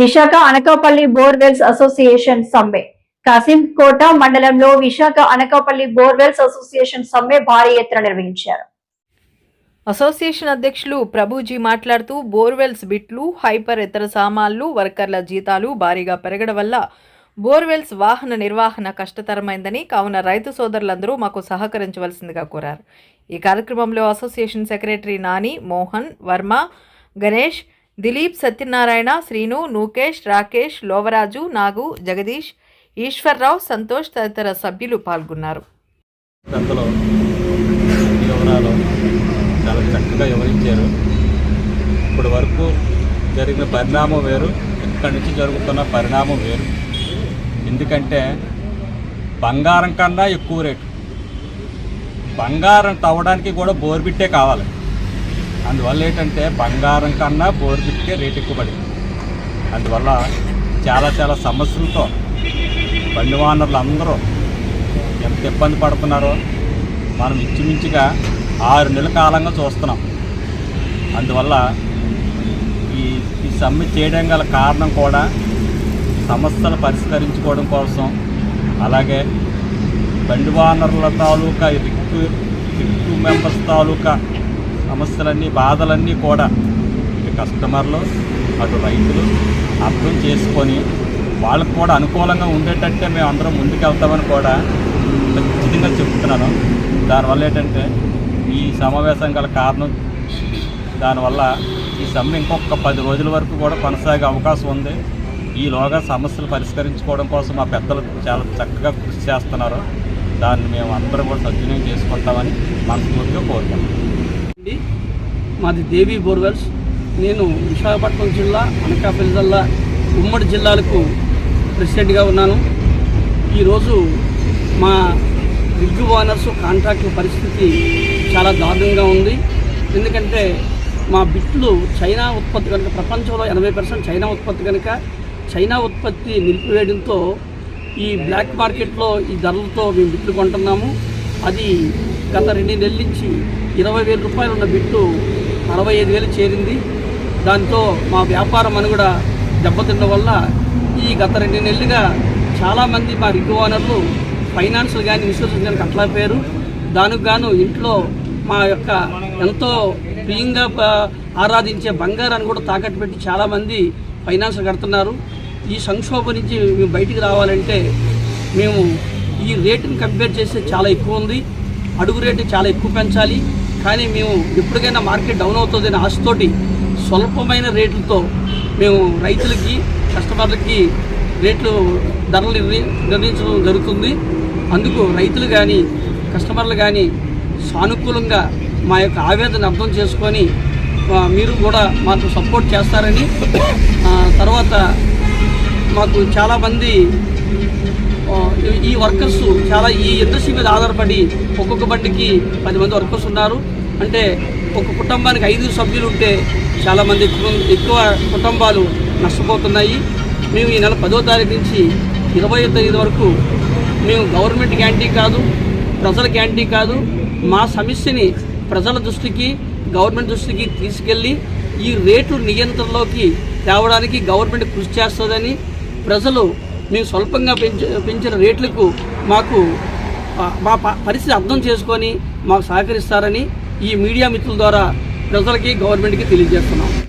Visakha Anakapalli borewells association సమ్మె. కాసింకోట మండలంలో Visakha Anakapalli borewells association సమ్మె భారీ ఎత్తున నిర్వహించారు. అసోసియేషన్ అధ్యక్షులు ప్రభుజీ మాట్లాడుతూ బోర్వెల్స్ బిట్లు హైపర్ ఇతర సామాన్లు వర్కర్ల జీతాలు భారీగా పెరగడం వల్ల బోర్వెల్స్ వాహన నిర్వహణ కష్టతరమైందని కావున రైతు సోదరులందరూ మాకు సహకరించవలసిందిగా కోరారు. ఈ కార్యక్రమంలో అసోసియేషన్ సెక్రటరీ నాని మోహన్ వర్మ గణేష్ దిలీప్ సత్యనారాయణ శ్రీను నూకేష్ రాకేష్ లోవరాజు నాగు జగదీష్ ఈశ్వర్రావు సంతోష్ తదితర సభ్యులు పాల్గొన్నారు. వివరాలు చాలా చక్కగా వివరించారు. ఇప్పటి వరకు జరిగిన పరిణామం వేరు ఇక్కడి నుంచి జరుగుతున్న పరిణామం వేరు. ఎందుకంటే బంగారం కన్నా ఎక్కువ రేటు. బంగారం తవ్వడానికి కూడా బోర్బిట్టే కావాలి. అందువల్ల ఏంటంటే బంగారం కన్నా బోర్బిట్కే రేటు ఎక్కువ పడింది అందువల్ల చాలా చాలా సమస్యలతో బండి వానరులు అందరూ ఎంత ఇబ్బంది పడుతున్నారో మనం ఇంచుమించుగా ఆరు నెలల కాలంగా చూస్తున్నాం. అందువల్ల ఈ ఈ సమ్మె చేయడం గల కారణం కూడా సమస్యలు పరిష్కరించుకోవడం కోసం అలాగే బండి వానరుల తాలూకా రిక్కు రిక్కు మెంబర్స్ తాలూకా సమస్యలన్నీ బాధలన్నీ కూడా ఇటు కస్టమర్లు అటు రైతులు అర్థం చేసుకొని వాళ్ళకు కూడా అనుకూలంగా ఉండేటట్టే మేము అందరం ముందుకెళ్తామని కూడా ఖచ్చితంగా చెప్తున్నాను. దానివల్ల ఏంటంటే ఈ సమావేశం గల కారణం దానివల్ల ఈ సమ్మె ఇంకొక పది రోజుల వరకు కూడా కొనసాగే అవకాశం ఉంది. ఈలోగా సమస్యలు పరిష్కరించుకోవడం కోసం మా పెద్దలు చాలా చక్కగా కృషి చేస్తున్నారు. దాన్ని మేము అందరం కూడా సద్వినియోగం చేసుకుంటామని మనస్ఫూర్తిగా కోరుకుంటున్నాం. అండి మాది దేవి బోర్వెల్స్. నేను విశాఖపట్నం జిల్లా అనకాపల్లి జిల్లా ఉమ్మడి జిల్లాలకు ప్రెసిడెంట్గా ఉన్నాను. ఈరోజు మా బిగ్ ఓనర్స్ కాంట్రాక్ట్ పరిస్థితి చాలా దారుణంగా ఉంది. ఎందుకంటే మా బిట్లు చైనా ఉత్పత్తి కనుక ప్రపంచంలో ఎనభై పర్సెంట్ చైనా ఉత్పత్తి కనుక చైనా ఉత్పత్తి నిలిపివేయడంతో ఈ బ్లాక్ మార్కెట్లో ఈ ధరలతో మేము బిట్లు కొంటున్నాము. అది గత రెండు నెలల నుంచి ఇరవై వేల రూపాయలు ఉన్న బిట్టు అరవై ఐదు వేలు చేరింది. దాంతో మా వ్యాపారం అని కూడా దెబ్బతిండడం వల్ల ఈ గత రెండు నెలలుగా చాలామంది మా రిగ్ ఓనర్లు ఫైనాన్షియల్ కానీ ఇన్సూరెన్స్ కానీ కట్టలేకపోయారు. దానికి గాను ఇంట్లో మా యొక్క ఎంతో ప్రియంగా ఆరాధించే బంగారాన్ని కూడా తాకట్టు పెట్టి చాలామంది ఫైనాన్షియల్ కడుతున్నారు. ఈ సంక్షోభం నుంచి మేము బయటికి రావాలంటే మేము ఈ రేటుని కంపేర్ చేస్తే చాలా ఎక్కువ ఉంది. అడుగు రేటు చాలా ఎక్కువ పెంచాలి. కానీ మేము ఎప్పటికైనా మార్కెట్ డౌన్ అవుతుందని ఆశతోటి స్వల్పమైన రేట్లతో మేము రైతులకి కస్టమర్లకి రేట్లు ధరలు నిర్ణయించడం జరుగుతుంది. అందుకు రైతులు కానీ కస్టమర్లు కానీ సానుకూలంగా మా యొక్క ఆవేదన అర్థం చేసుకొని మీరు కూడా మాకు సపోర్ట్ చేస్తారని తర్వాత మాకు చాలామంది వర్కర్స్ చాలా ఈ ఇండస్ట్రీ మీద ఆధారపడి ఒక్కొక్క బండికి పది మంది వర్కర్స్ ఉన్నారు. అంటే ఒక కుటుంబానికి ఐదు సభ్యులు ఉంటే చాలామంది ఎక్కువ ఎక్కువ కుటుంబాలు నష్టపోతున్నాయి. మేము ఈ నెల పదో తారీఖు నుంచి ఇరవై తేదీ వరకు మేము గవర్నమెంట్ క్యాంటీ కాదు ప్రజల క్యాంటీ కాదు మా సమస్యని ప్రజల దృష్టికి గవర్నమెంట్ దృష్టికి తీసుకెళ్ళి ఈ రేటు నియంత్రణలోకి తేవడానికి గవర్నమెంట్ కృషి చేస్తుందని ప్రజలు మేము స్వల్పంగా పెంచ పెంచిన రేట్లకు మాకు మా ప- పరిస్థితి అర్థం చేసుకొని మాకు సహకరిస్తారని ఈ మీడియా మిత్రుల ద్వారా ప్రజలకి గవర్నమెంట్కి తెలియజేస్తున్నాం.